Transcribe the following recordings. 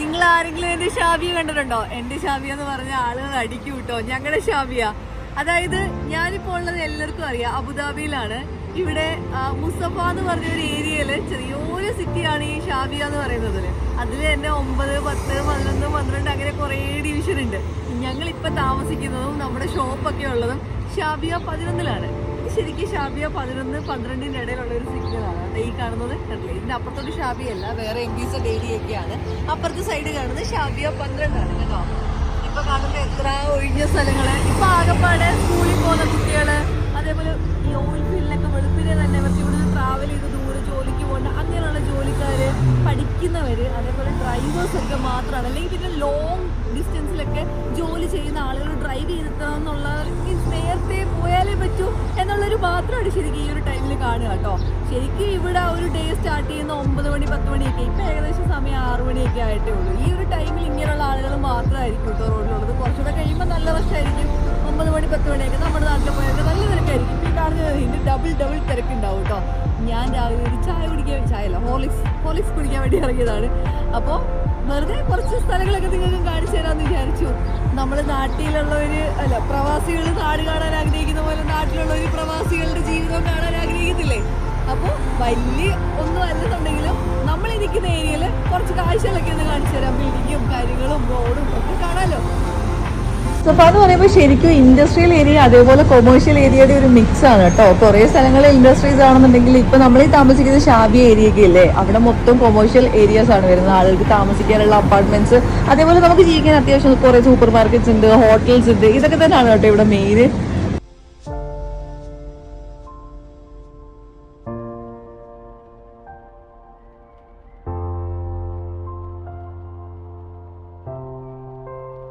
നിങ്ങൾ ആരെങ്കിലും എന്റെ ഷാബിയ കണ്ടിട്ടുണ്ടോ? എന്റെ ഷാബിയ എന്ന് പറഞ്ഞ ആളുകൾ അടിക്കും കേട്ടോ. ഞങ്ങളുടെ ഷാബിയ അതായത് ഞാനിപ്പോൾ ഉള്ളത് എല്ലാവർക്കും അറിയാം. അബുദാബിയിലാണ്. ഇവിടെ മുസഫ എന്ന് പറഞ്ഞ ഒരു ഏരിയയിൽ ചെറിയൊരു സിറ്റിയാണ് ഈ ഷാബിയ എന്ന് പറയുന്നത്. അതിൽ തന്നെ ഒമ്പത് പത്ത് പതിനൊന്ന് പന്ത്രണ്ട് അങ്ങനെ കുറേ ഡിവിഷൻ ഉണ്ട് ഞങ്ങൾ ഇപ്പൊ താമസിക്കുന്നതും നമ്മുടെ ഷോപ്പൊക്കെ ഉള്ളതും ഷാബിയ പതിനൊന്നിലാണ്. ശരിക്കും ഷാബിയ പതിനൊന്ന് പന്ത്രണ്ടിന്റെ ഇടയിലുള്ള ഒരു സിഗ്നലാണ് ഈ കാണുന്നത് കണ്ടില്ലേ? ഇതിന്റെ അപ്പുറത്തോട്ട് ഷാബിയല്ല വേറെ ഏരിയ ഒക്കെയാണ് അപ്പുറത്തെ സൈഡ് കാണുന്നത് ഷാബിയ പന്ത്രണ്ടാണ് കേട്ടോ. ഇപ്പൊ കാണുന്ന എത്ര ഒഴിഞ്ഞ സ്ഥലങ്ങൾ. ഇപ്പൊ ആകപ്പാടെ സ്കൂളിൽ പോകുന്ന കുട്ടികൾ അതേപോലെ ഈ ഓയിൽ ഫീൽഡിലൊക്കെ വെളുപ്പിനെ തന്നെ ഇവർക്ക് ഇവിടുന്ന് ട്രാവൽ ചെയ്ത് ദൂരെ ജോലിക്ക് പോകേണ്ട അങ്ങനെയുള്ള ജോലിക്കാര് പഠിക്കുന്നവര് അതേപോലെ ഡ്രൈവേഴ്സ് ഒക്കെ മാത്രമാണ് അല്ലെങ്കിൽ പിന്നെ ലോങ് ഡിസ്റ്റൻസിലൊക്കെ ജോലി ചെയ്യുന്ന ആളുകൾ ഡ്രൈവ് ചെയ്തെത്തണം എന്നുള്ള നേരത്തെ പോയാലേ പറ്റൂ എന്നുള്ളൊരു മാത്രമാണ് ശരിക്കും ഈ ഒരു ടൈമിൽ കാണുക കേട്ടോ. ശരിക്കും ഇവിടെ ഒരു ഡേ സ്റ്റാർട്ട് ചെയ്യുന്ന ഒമ്പത് മണി പത്ത് മണിയൊക്കെ. ഇപ്പം ഏകദേശം സമയം ആറു മണിയൊക്കെ ആയിട്ടേ ഉള്ളൂ. ഈ ഒരു ടൈമിൽ ഇങ്ങനെയുള്ള ആളുകൾ മാത്രമായിരിക്കും കേട്ടോ റോഡിലുള്ളത്. കുറച്ചുകൂടെ കഴിയുമ്പോൾ നല്ല വർഷമായിരിക്കും ഒമ്പത് മണി പത്ത് മണിയൊക്കെ നമ്മുടെ നാട്ടിൽ പോയൊക്കെ നല്ല തിരക്കായിരിക്കും. ഈ കാണുന്നത് ഇതിന്റെ ഡബിൾ ഡബിൾ തിരക്കുണ്ടാവും കേട്ടോ. ഞാൻ രാവിലെ ഒരു ചായ കുടിക്കാൻ ചായ അല്ല ഹോളിക്സ് ഹോളിക്സ് കുടിക്കാൻ വേണ്ടി ഇറങ്ങിയതാണ്. അപ്പോൾ വെറുതെ കുറച്ച് സ്ഥലങ്ങളൊക്കെ നിങ്ങൾക്ക് കാണിച്ചു തരാമെന്ന് വിചാരിച്ചു. നാട്ടിലുള്ളവര് അല്ല പ്രവാസികൾ നാട് കാണാൻ ആഗ്രഹിക്കുന്ന പോലെ നാട്ടിലുള്ള ഒരു പ്രവാസികളുടെ ജീവിതം കാണാൻ ആഗ്രഹിക്കുന്നില്ലേ? അപ്പോൾ വലിയ ഒന്നും അല്ലെന്നുണ്ടെങ്കിലും നമ്മൾ ഇരിക്കുന്ന ഏരിയയിൽ കുറച്ച് കാഴ്ചകളൊക്കെ ഒന്ന് കാണിച്ചു തരാം. ബിൽഡിങ്ങും കാര്യങ്ങളും റോഡും ഒക്കെ കാണാലോ സഫ എന്ന് പറയുമ്പോൾ ശരിക്കും ഇൻഡസ്ട്രിയൽ ഏരിയ അതേപോലെ കൊമേഴ്ഷ്യൽ ഏരിയയുടെ ഒരു മിക്സ് ആണ് കേട്ടോ. കുറേ സ്ഥലങ്ങളിൽ ഇൻഡസ്ട്രീസ് ആണെന്നുണ്ടെങ്കിൽ ഇപ്പൊ നമ്മൾ ഈ താമസിക്കുന്ന ഷാബി ഏരിയയൊക്കെ ഇല്ലേ? അവിടെ മൊത്തം കൊമേഴ്ഷ്യൽ ഏരിയസ് ആണ് വരുന്നത്. ആളുകൾക്ക് താമസിക്കാനുള്ള അപ്പാർട്ട്മെന്റ്സ് അതേപോലെ നമുക്ക് ജീവിക്കാൻ അത്യാവശ്യം കുറേ സൂപ്പർ മാർക്കറ്റ്സ് ഉണ്ട് ഹോട്ടൽസ് ഉണ്ട്. ഇതൊക്കെ തന്നെയാണ് കേട്ടോ ഇവിടെ മെയിൻ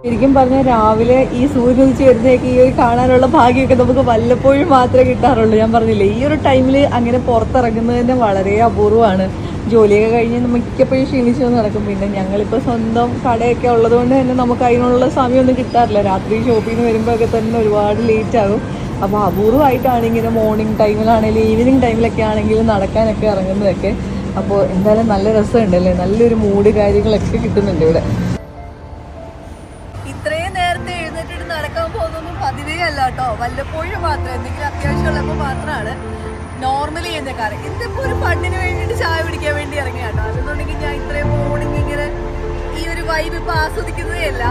ശരിക്കും പറഞ്ഞാൽ രാവിലെ ഈ സൂര്യൻ ഉദിച്ച് വരുന്നതൊക്കെ ഈ ഒരു കാണാനുള്ള ഭാഗ്യമൊക്കെ നമുക്ക് വല്ലപ്പോഴും മാത്രമേ കിട്ടാറുള്ളൂ. ഞാൻ പറഞ്ഞില്ലേ ഈ ഒരു ടൈമിൽ അങ്ങനെ പുറത്തിറങ്ങുന്നത് തന്നെ വളരെ അപൂർവമാണ്. ജോലിയൊക്കെ കഴിഞ്ഞ് മിക്കപ്പോഴും ക്ഷീണിച്ചു നടക്കും. പിന്നെ ഞങ്ങളിപ്പോൾ സ്വന്തം കടയൊക്കെ ഉള്ളതുകൊണ്ട് തന്നെ നമുക്ക് അതിനുള്ള സമയമൊന്നും കിട്ടാറില്ല. രാത്രി ഷോപ്പിൽ നിന്ന് വരുമ്പോഴൊക്കെ തന്നെ ഒരുപാട് ലേറ്റ് ആകും. അപ്പോൾ അപൂർവമായിട്ടാണ് ഇങ്ങനെ മോർണിംഗ് ടൈമിലാണെങ്കിലും ഈവനിങ് ടൈമിലൊക്കെ ആണെങ്കിലും നടക്കാനൊക്കെ ഇറങ്ങുന്നതൊക്കെ. അപ്പോൾ എന്തായാലും നല്ല രസമുണ്ടല്ലേ? നല്ലൊരു മൂഡ് കാര്യങ്ങളൊക്കെ കിട്ടുന്നുണ്ട് ഇവിടെ. വല്ലപ്പോഴും മാത്രം എന്തെങ്കിലും അത്യാവശ്യമുള്ളപ്പോൾ മാത്രമാണ് നോർമലി എഴുന്നേക്കാറ് ഇതിപ്പോ ഒരു ഫണ്ടിന് വേണ്ടിയിട്ട് ചായ പിടിക്കാൻ വേണ്ടി ഇറങ്ങിയ കേട്ടോ അതെന്നുണ്ടെങ്കിൽ ഞാൻ ഇത്രയും മോർണിംഗ് ഇങ്ങനെ ഈ ഒരു വൈബ് ഇപ്പൊ ആസ്വദിക്കുന്നതേ അല്ല.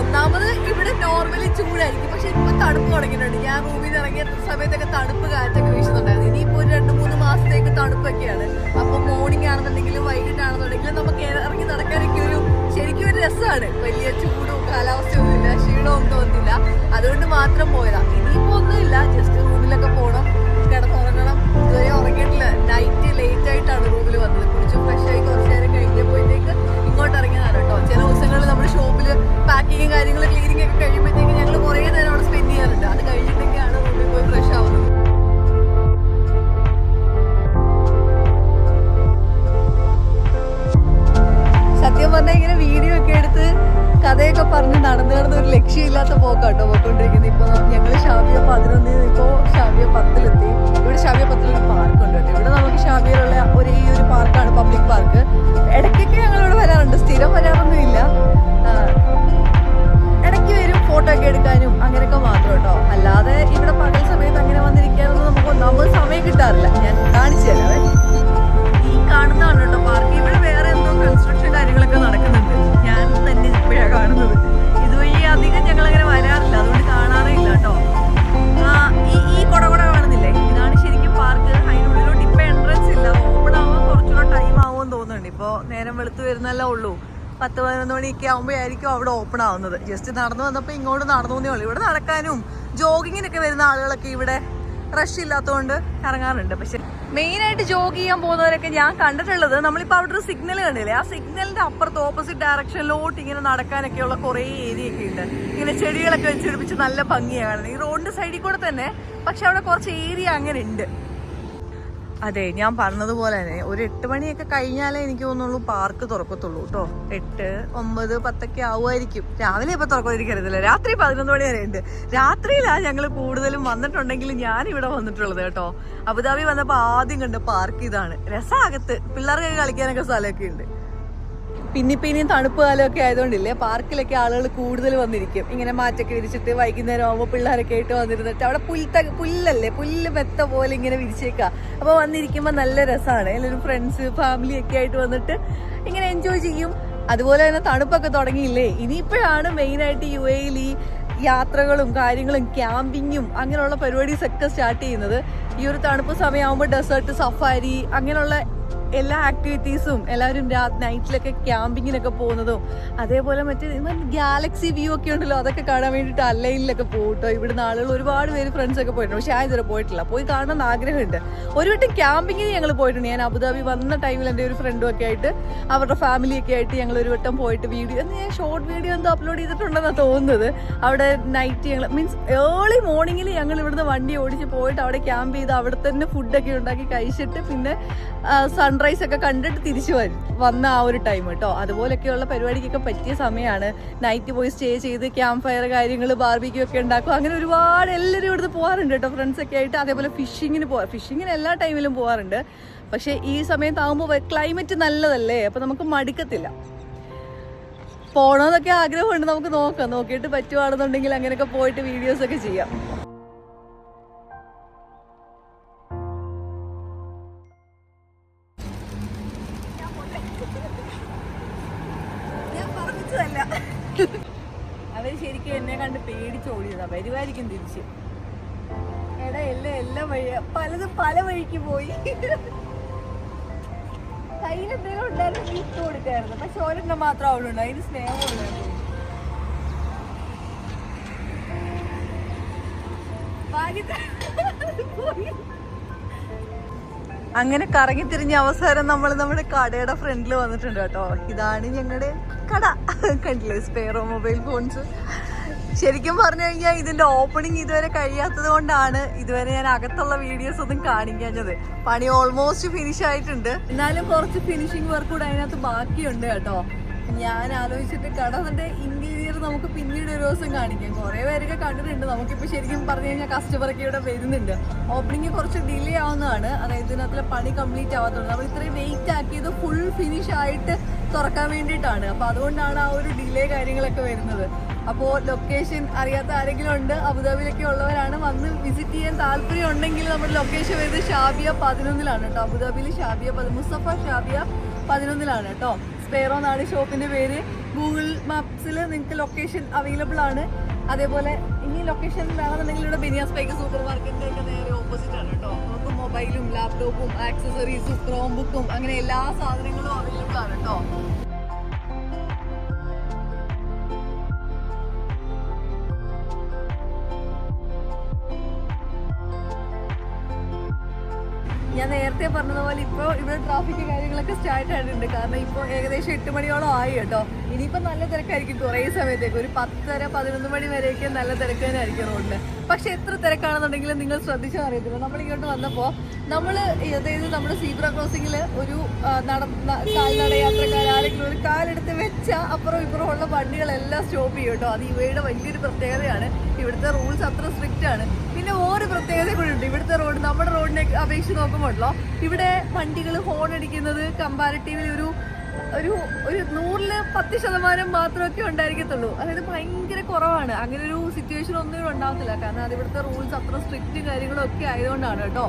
ഒന്നാമത് ഇവിടെ നോർമലി ചൂടായിരിക്കും. പക്ഷെ ഇപ്പൊ തണുപ്പ് തുടങ്ങിയിട്ടുണ്ട്. ഞാൻ റൂമിൽ നിന്ന് ഇറങ്ങിയ സമയത്തൊക്കെ തണുപ്പ് കാറ്റൊക്കെ വീശുന്നുണ്ടായിരുന്നു. ഇനിയിപ്പോ ഒരു രണ്ട് മൂന്ന് മാസത്തേക്ക് തണുപ്പൊക്കെയാണ്. അപ്പൊ മോർണിംഗ് ആണെന്നുണ്ടെങ്കിലും വൈകിട്ടാണെന്നുണ്ടെങ്കിലും നമുക്ക് ഇറങ്ങി നടക്കാനൊക്കെ ഒരു ശരിക്കും ഒരു രസമാണ്. വലിയ ചൂടും കാലാവസ്ഥയൊന്നും ഒന്നുമില്ല ക്ഷീണമൊന്നും തോന്നുന്നില്ല അതുകൊണ്ട് മാത്രം പോയതാ. ഇനിയിപ്പോ ഒന്നുമില്ല. ജസ്റ്റ് റൂമിലൊക്കെ പോകണം കിടന്നുറങ്ങണം. ഇതുവരെ ഉറങ്ങിയിട്ടില്ല. നൈറ്റ് ലേറ്റ് ആയിട്ടാണ് റൂമിൽ വന്നത്. കുളിച്ച് ഫ്രഷ് ആയി കുറച്ച് നേരം കഴിഞ്ഞപ്പോഴത്തേക്ക് ഇങ്ങോട്ട് ഇറങ്ങിയതാണ് കേട്ടോ. ചില ദിവസങ്ങളിൽ നമ്മുടെ ഷോപ്പിൽ പാക്കിങ്ങും കാര്യങ്ങളും ക്ലീനിങ് ഒക്കെ കഴിയുമ്പോഴത്തേക്ക് ഞങ്ങൾ കുറേ നേരം ലക്ഷ്യമില്ലാത്ത പോക്കാട്ടോ പോയിക്കൊണ്ടിരിക്കുന്നത് ഇപ്പൊ ഞങ്ങൾ വരുന്നല്ലേ ഉള്ളൂ. പത്ത് പതിനൊന്ന് മണിയൊക്കെ ആകുമ്പോഴായിരിക്കും അവിടെ ഓപ്പൺ ആവുന്നത്. ജസ്റ്റ് നടന്നു വന്നപ്പോൾ ഇങ്ങോട്ട് നടന്നു എന്നേ ഉള്ളൂ. ഇവിടെ നടക്കാനും ജോഗിങ്ങിനൊക്കെ വരുന്ന ആളുകളൊക്കെ ഇവിടെ റഷ് ഇല്ലാത്തതുകൊണ്ട് ഇറങ്ങാറുണ്ട്. പക്ഷെ മെയിൻ ആയിട്ട് ജോഗ് ചെയ്യാൻ പോകുന്നവരൊക്കെ ഞാൻ കണ്ടിട്ടുള്ളത് നമ്മളിപ്പോൾ അവിടെ ഒരു സിഗ്നൽ കണ്ടില്ലേ? ആ സിഗ്നലിന്റെ അപ്പുറത്ത് ഓപ്പോസിറ്റ് ഡയറക്ഷനിലോട്ട് ഇങ്ങനെ നടക്കാനൊക്കെയുള്ള കുറേ ഏരിയ ഒക്കെ ഉണ്ട്. ഇങ്ങനെ ചെടികളൊക്കെ വെച്ചിടിപ്പിച്ച് നല്ല ഭംഗിയാണ് ഈ റോഡിന്റെ സൈഡിൽ കൂടെ തന്നെ പക്ഷെ അവിടെ കുറച്ച് ഏരിയ അങ്ങനെ ഉണ്ട്. അതെ ഞാൻ പറഞ്ഞതുപോലെ തന്നെ ഒരു എട്ട് മണിയൊക്കെ കഴിഞ്ഞാലേ എനിക്ക് തോന്നുള്ളൂ പാർക്ക് തുറക്കത്തുള്ളൂ കേട്ടോ എട്ട് ഒമ്പത് പത്തൊക്കെ ആവുമായിരിക്കും. രാവിലെ ഇപ്പൊ തുറക്കാതിരിക്കരുതല്ലോ രാത്രി പതിനൊന്ന് മണി വരെ ഉണ്ട് രാത്രിയിലാണ് ഞങ്ങൾ കൂടുതലും വന്നിട്ടുണ്ടെങ്കിൽ ഞാൻ ഇവിടെ വന്നിട്ടുള്ളത് കേട്ടോ അബുദാബി വന്നപ്പോൾ ആദ്യം കണ്ട പാർക്ക് ഇതാണ്. രസമാകത്ത് പിള്ളേർക്കൊക്കെ കളിക്കാനൊക്കെ സ്ഥലമൊക്കെ ഉണ്ട്. പിന്നെ ഇനിയും തണുപ്പ് കാലമൊക്കെ ആയതുകൊണ്ടില്ലേ? പാർക്കിലൊക്കെ ആളുകൾ കൂടുതൽ വന്നിരിക്കും. ഇങ്ങനെ മാറ്റൊക്കെ വിരിച്ചിട്ട് വൈകുന്നേരം ആകുമ്പോൾ പിള്ളേരൊക്കെ ആയിട്ട് വന്നിരുന്നിട്ട് അവിടെ പുൽത്ത പുല്ലല്ലേ? പുല്ല് മെത്ത പോലെ ഇങ്ങനെ വിരിച്ചേക്കുക അപ്പോൾ വന്നിരിക്കുമ്പോൾ നല്ല രസമാണ് എല്ലാവരും ഫ്രണ്ട്സ് ഫാമിലി ഒക്കെ ആയിട്ട് വന്നിട്ട് ഇങ്ങനെ എൻജോയ് ചെയ്യും. അതുപോലെ തന്നെ തണുപ്പൊക്കെ തുടങ്ങിയില്ലേ? ഇനിയിപ്പോഴാണ് മെയിനായിട്ട് യു എയിൽ ഈ യാത്രകളും കാര്യങ്ങളും ക്യാമ്പിങ്ങും അങ്ങനെയുള്ള പരിപാടീസ് ഒക്കെ സ്റ്റാർട്ട് ചെയ്യുന്നത്. ഈ ഒരു തണുപ്പ് സമയമാകുമ്പോൾ ഡെസേർട്ട് സഫാരി അങ്ങനെയുള്ള എല്ലാ ആക്ടിവിറ്റീസും എല്ലാവരും നൈറ്റിലൊക്കെ ക്യാമ്പിങ്ങിനൊക്കെ പോകുന്നതും അതേപോലെ മറ്റേ ഗാലക്സി വ്യൂ ഒക്കെ ഉണ്ടല്ലോ അതൊക്കെ കാണാൻ വേണ്ടിയിട്ട് അല്ലയിലൊക്കെ പോകട്ടോ ഇവിടുന്ന് ആളുകൾ ഒരുപാട് പേര് ഫ്രണ്ട്സ് ഒക്കെ പോയിട്ടുണ്ട്. പക്ഷേ ഞാൻ ഇതുവരെ പോയിട്ടില്ല. പോയി കാണണമെന്ന് ആഗ്രഹമുണ്ട് ഒരു വട്ടം ക്യാമ്പിങ്ങിന് ഞങ്ങൾ പോയിട്ടുണ്ട്. ഞാൻ അബുദാബി വന്ന ടൈമിൽ എന്റെ ഒരു ഫ്രണ്ടും ഒക്കെ ആയിട്ട് അവരുടെ ഫാമിലിയൊക്കെ ആയിട്ട് ഞങ്ങൾ ഒരു വട്ടം പോയിട്ട് വീഡിയോ ഞാൻ ഷോർട്ട് വീഡിയോ എന്തോ അപ്ലോഡ് ചെയ്തിട്ടുണ്ടെന്നാണ് തോന്നുന്നത്. അവിടെ നൈറ്റ് ഞങ്ങൾ മീൻസ് ഏർലി മോർണിംഗിൽ ഞങ്ങൾ ഇവിടുന്ന് വണ്ടി ഓടിച്ച് പോയിട്ട് അവിടെ ക്യാമ്പ് ചെയ്ത് അവിടെ തന്നെ ഫുഡൊക്കെ ഉണ്ടാക്കി കഴിച്ചിട്ട് പിന്നെ സൺറൈസ് ഒക്കെ കണ്ടിട്ട് തിരിച്ചു വരും വന്ന ആ ഒരു ടൈം കേട്ടോ അതുപോലൊക്കെയുള്ള പരിപാടിക്കൊക്കെ പറ്റിയ സമയമാണ് നൈറ്റ് പോയി സ്റ്റേ ചെയ്ത് ക്യാമ്പ് ഫയർ കാര്യങ്ങൾ ബാർബിക്യൂ ഒക്കെ ഉണ്ടാക്കും. അങ്ങനെ ഒരുപാട് എല്ലാവരും ഇവിടുന്ന് പോകാറുണ്ട് കേട്ടോ ഫ്രണ്ട്സ് ഒക്കെ ആയിട്ട്. അതേപോലെ ഫിഷിങ്ങിന് പോകാം ഫിഷിങ്ങിന് എല്ലാ ടൈമിലും പോകാറുണ്ട് പക്ഷേ ഈ സമയത്താകുമ്പോൾ ക്ലൈമറ്റ് നല്ലതല്ലേ? അപ്പോൾ നമുക്ക് മടുക്കത്തില്ല. പോകണമെന്നൊക്കെ ആഗ്രഹമുണ്ട്. നമുക്ക് നോക്കാം. നോക്കിയിട്ട് പറ്റുവാണെന്നുണ്ടെങ്കിൽ അങ്ങനെയൊക്കെ പോയിട്ട് വീഡിയോസൊക്കെ ചെയ്യാം. അവർ ശരിക്കും എന്നെ കണ്ട് പേടിച്ചോടിയതാ വരുമായിരിക്കും തിരിച്ച്. എടാ എല്ലാം എല്ലാ വഴി പലതും പല വഴിക്ക് പോയി. കയ്യിൽ എന്തെങ്കിലും ഉണ്ടായിരുന്നു ഇട്ട് കൊടുക്കായിരുന്നു. പക്ഷെ ഒരെണ്ണം മാത്രം അവളുണ്ട് അതിന് സ്നേഹമുണ്ടായിരുന്നു അങ്ങനെ കറങ്ങി തിരിഞ്ഞ അവസാനം നമ്മൾ നമ്മുടെ കടയുടെ ഫ്രണ്ടിൽ വന്നിട്ടുണ്ട് കേട്ടോ. ഇതാണ് ഞങ്ങളുടെ കട കണ്ടില്ലേ സ്പെയറോ മൊബൈൽ ഫോൺസ് ശരിക്കും പറഞ്ഞു കഴിഞ്ഞാൽ ഇതിന്റെ ഓപ്പണിംഗ് ഇതുവരെ കഴിയാത്തത് കൊണ്ടാണ് ഇതുവരെ ഞാൻ അകത്തുള്ള വീഡിയോസ് ഒന്നും കാണിക്കാഞ്ഞത്. പണി ഓൾമോസ്റ്റ് ഫിനിഷ് ആയിട്ടുണ്ട്. എന്നാലും കുറച്ച് ഫിനിഷിംഗ് വർക്ക് കൂടെ അതിനകത്ത് ബാക്കിയുണ്ട് കേട്ടോ. ഞാൻ ആലോചിച്ചിട്ട് കട അതിന്റെ ഇന്റീരിയർ നമുക്ക് പിന്നീട് ഒരു ദിവസം കാണിക്കാം. കുറേ പേരൊക്കെ കണ്ടിട്ടുണ്ട്. നമുക്കിപ്പോൾ ശരിക്കും പറഞ്ഞു കഴിഞ്ഞാൽ കസ്റ്റമറൊക്കെ ഇവിടെ വരുന്നുണ്ട്. ഓപ്പണിംഗ് കുറച്ച് ഡിലേ ആവുന്നതാണ്. അതായത് ഇതിനകത്തിലെ പണി കംപ്ലീറ്റ് ആവാത്തതുകൊണ്ട് നമ്മൾ ഇത്രയും വെയിറ്റ് ആക്കിയത് ഫുൾ ഫിനിഷ് ആയിട്ട് തുറക്കാൻ വേണ്ടിയിട്ടാണ്. അപ്പോൾ അതുകൊണ്ടാണ് ആ ഒരു ഡിലേ കാര്യങ്ങളൊക്കെ വരുന്നത്. അപ്പോൾ ലൊക്കേഷൻ അറിയാത്ത ആരെങ്കിലും ഉണ്ട്? അബുദാബിയിലൊക്കെ ഉള്ളവരാണ് വന്ന് വിസിറ്റ് ചെയ്യാൻ താല്പര്യം ഉണ്ടെങ്കിൽ നമ്മുടെ ലൊക്കേഷൻ വരുന്നത് ഷാബിയ പതിനൊന്നിലാണ് കേട്ടോ. അബുദാബിയിൽ ഷാബിയ മുസഫ ഷാബിയ പതിനൊന്നിലാണ് കേട്ടോ. സ്പെയറോ എന്നാണ് ഷോപ്പിന്റെ പേര്. ഗൂഗിൾ മാപ്സിൽ നിങ്ങൾക്ക് ലൊക്കേഷൻ അവൈലബിൾ ആണ്. അതേപോലെ ഇനി ലൊക്കേഷൻ വേണമെന്നുണ്ടെങ്കിൽ ഇവിടെ ബിനിയാസ് പൈക്ക് സൂപ്പർ മാർക്കറ്റിന്റെ ഒക്കെ നേരെ ഓപ്പോസിറ്റ് ആണ് കേട്ടോ നമുക്ക് മൊബൈലും ലാപ്ടോപ്പും ആക്സസറീസും ക്രോം ബുക്കും അങ്ങനെ എല്ലാ സാധനങ്ങളും അവൈലബിൾ ആണ് കേട്ടോ ഞാൻ നേരത്തെ പറഞ്ഞതുപോലെ ഇപ്പോൾ ഇവിടെ ട്രാഫിക് കാര്യങ്ങളൊക്കെ സ്റ്റാർട്ട് ആയിട്ടുണ്ട്. കാരണം ഇപ്പോൾ ഏകദേശം എട്ട് മണിയോളം ആയി കേട്ടോ. ഇനിയിപ്പോൾ നല്ല തിരക്കായിരിക്കും കുറേ സമയത്തേക്ക്. ഒരു പത്തര പതിനൊന്ന് മണി വരെയൊക്കെ നല്ല തിരക്ക് തന്നെ ആയിരിക്കും റോഡിൽ പക്ഷെ എത്ര തിരക്കാണെന്നുണ്ടെങ്കിലും നിങ്ങൾ ശ്രദ്ധിച്ചാൽ അറിയത്തില്ല. നമ്മൾ ഇങ്ങോട്ട് വന്നപ്പോൾ നമ്മൾ അതായത് നമ്മുടെ സീബ്ര ക്രോസിങ്ങിൽ ഒരു നട കാൽനട യാത്രക്കാർ ആരെങ്കിലും ഒരു കാലെടുത്ത് വെച്ച അപ്പുറം ഇപ്പുറം ഉള്ള വണ്ടികളെല്ലാം സ്റ്റോപ്പ് ചെയ്യും കേട്ടോ. അത് ഇവയുടെ വലിയൊരു പ്രത്യേകതയാണ്. ഇവിടുത്തെ റൂൾസ് അത്ര സ്ട്രിക്റ്റ് ആണ്. പിന്നെ ഓരോ പ്രത്യേകത കൂടി ഉണ്ട്. ഇവിടുത്തെ റോഡ് നമ്മുടെ റോഡിനെ അപേക്ഷിച്ച് നോക്കുമ്പോഴല്ലോ ഇവിടെ വണ്ടികൾ ഹോൺ അടിക്കുന്നത് കമ്പാരിറ്റീവ്ലി ഒരു ഒരു ഒരു നൂറിൽ പത്ത് ശതമാനം മാത്രമൊക്കെ ഉണ്ടായിരിക്കത്തുള്ളൂ. അതായത് ഭയങ്കര കുറവാണ്. അങ്ങനെ ഒരു സിറ്റുവേഷൻ ഒന്നും ഇവിടെ ഉണ്ടാകത്തില്ല കാരണം അത് ഇവിടുത്തെ റൂൾസ് അത്ര സ്ട്രിക്റ്റ് കാര്യങ്ങളും ഒക്കെ ആയതുകൊണ്ടാണ് കേട്ടോ.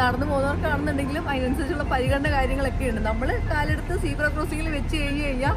നടന്നു പോകുന്നവർക്കാണെന്നുണ്ടെങ്കിലും അതിനനുസരിച്ചുള്ള പരിഗണന കാര്യങ്ങളൊക്കെ ഉണ്ട് നമ്മൾ കാലെടുത്ത് സീബ്ര ക്രോസിംഗിൽ വെച്ച് കഴിഞ്ഞ് കഴിഞ്ഞാൽ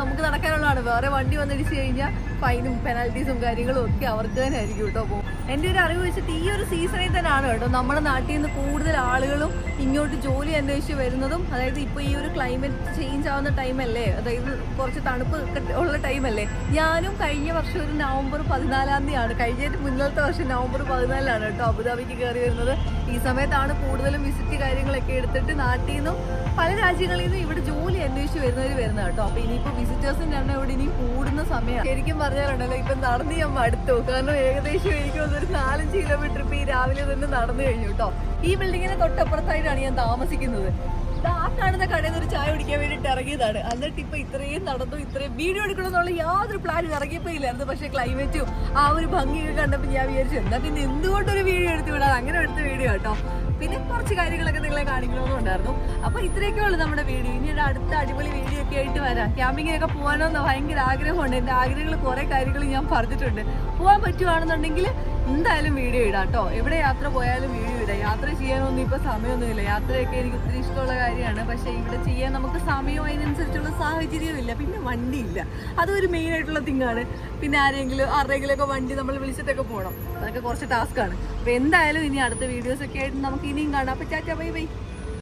നമുക്ക് നടക്കാനുള്ളതാണ്. വേറെ വണ്ടി വന്നിടിച്ച് കഴിഞ്ഞാൽ ഫൈനും പെനാൽറ്റീസും കാര്യങ്ങളും ഒക്കെ അവർക്ക് തന്നെ ആയിരിക്കും കേട്ടോ. അപ്പോൾ എന്റെ ഒരു അറിവ് വെച്ചിട്ട് ഈ ഒരു സീസണിൽ തന്നെയാണ് കേട്ടോ നമ്മുടെ നാട്ടിൽ നിന്ന് കൂടുതൽ ആളുകളും ഇങ്ങോട്ട് ജോലി അന്വേഷിച്ച് വരുന്നതും അതായത് ഇപ്പോൾ ഈ ഒരു ക്ലൈമറ്റ് ചേഞ്ച് ആവുന്ന ടൈമല്ലേ അതായത് കുറച്ച് തണുപ്പ് ഉള്ള ടൈമല്ലേ ഞാനും കഴിഞ്ഞ വർഷം ഒരു നവംബർ പതിനാലാം തീയതിയാണ് കഴിഞ്ഞ മുന്നത്തെ വർഷം നവംബർ പതിനാലിലാണ് കേട്ടോ അബുദാബിക്ക് കയറി വരുന്നത്. ഈ സമയത്താണ് കൂടുതലും വിസിറ്റ് കാര്യങ്ങളൊക്കെ എടുത്തിട്ട് നാട്ടിൽ നിന്നും പല രാജ്യങ്ങളിൽ നിന്നും ഇവിടെ ജോലി അന്വേഷിച്ച് വരുന്നവർ വരുന്നത് കേട്ടോ. അപ്പൊ ഇനിയിപ്പോ വിസിറ്റേഴ്സിന്റെ എണ്ണം ഇവിടെ ഇനി കൂടുന്ന സമയം. ശരിക്കും പറഞ്ഞാലുണ്ടല്ലോ ഇപ്പൊ നടന്ന് ഞാൻ മടുത്തു. കാരണം ഏകദേശം എനിക്ക് ഒരു നാലഞ്ച് കിലോമീറ്റർ ഇപ്പൊ ഈ രാവിലെ തന്നെ നടന്നു കഴിഞ്ഞു കേട്ടോ. ഈ ബിൽഡിങ്ങിന് തൊട്ടപ്പുറത്തായിട്ടാണ് ഞാൻ താമസിക്കുന്നത്. കാണുന്ന കടയിൽ ഒരു ചായ കുടിക്കാൻ വേണ്ടിയിട്ട് ഇറങ്ങിയതാണ്. എന്നിട്ട് ഇപ്പൊ ഇത്രയും നടന്നു ഇത്രയും വീഡിയോ എടുക്കണമെന്നുള്ള യാതൊരു പ്ലാനും ഇറങ്ങിയപ്പോ ഇല്ലായിരുന്നു. പക്ഷെ ക്ലൈമറ്റും ആ ഒരു ഭംഗിയൊക്കെ കണ്ടപ്പോൾ ഞാൻ വിചാരിച്ചു എന്നാ പിന്നെ എന്തുകൊണ്ടൊരു വീഡിയോ എടുത്ത് വിടാം? അങ്ങനെ എടുത്ത വീഡിയോ കേട്ടോ. പിന്നെ കുറച്ച് കാര്യങ്ങളൊക്കെ നിങ്ങളെ കാണിക്കണമെന്നുണ്ടായിരുന്നു അപ്പൊ ഇത്രയൊക്കെ ഉള്ളു നമ്മുടെ വീഡിയോ. ഇനി അടുത്ത അടിപൊളി വീഡിയോ ഒക്കെ ആയിട്ട് വരാം. ക്യാമ്പിങ്ങിനൊക്കെ പോകാനോന്ന് ഭയങ്കര ആഗ്രഹമുണ്ട്. എന്റെ ആഗ്രഹങ്ങൾ കുറെ കാര്യങ്ങൾ ഞാൻ പറഞ്ഞിട്ടുണ്ട്. പോകാൻ പറ്റുവാണെന്നുണ്ടെങ്കിൽ എന്തായാലും വീഡിയോ ഇടാം കേട്ടോ. എവിടെ യാത്ര പോയാലും വീഡിയോ യാത്ര ചെയ്യാനൊന്നും ഇപ്പൊ സമയമൊന്നുമില്ല യാത്രയൊക്കെ എനിക്ക് ഒത്തിരി ഇഷ്ടമുള്ള കാര്യമാണ്. പക്ഷെ ഇവിടെ ചെയ്യാൻ നമുക്ക് സമയവും അതിനനുസരിച്ചുള്ള സാഹചര്യവും ഇല്ല. പിന്നെ വണ്ടി ഇല്ല അതൊരു മെയിൻ ആയിട്ടുള്ള തിങ്ങാണ് പിന്നെ ആരെങ്കിലും ആരുടെയെങ്കിലും ഒക്കെ വണ്ടി നമ്മൾ വിളിച്ചിട്ടൊക്കെ പോകണം അതൊക്കെ കുറച്ച് ടാസ്ക്കാണ് അപ്പൊ എന്തായാലും ഇനി അടുത്ത വീഡിയോസ് ഒക്കെ ആയിട്ട് നമുക്ക് ഇനിയും കാണാം. അപ്പൊ ചാറ്റാ ബൈ ബൈ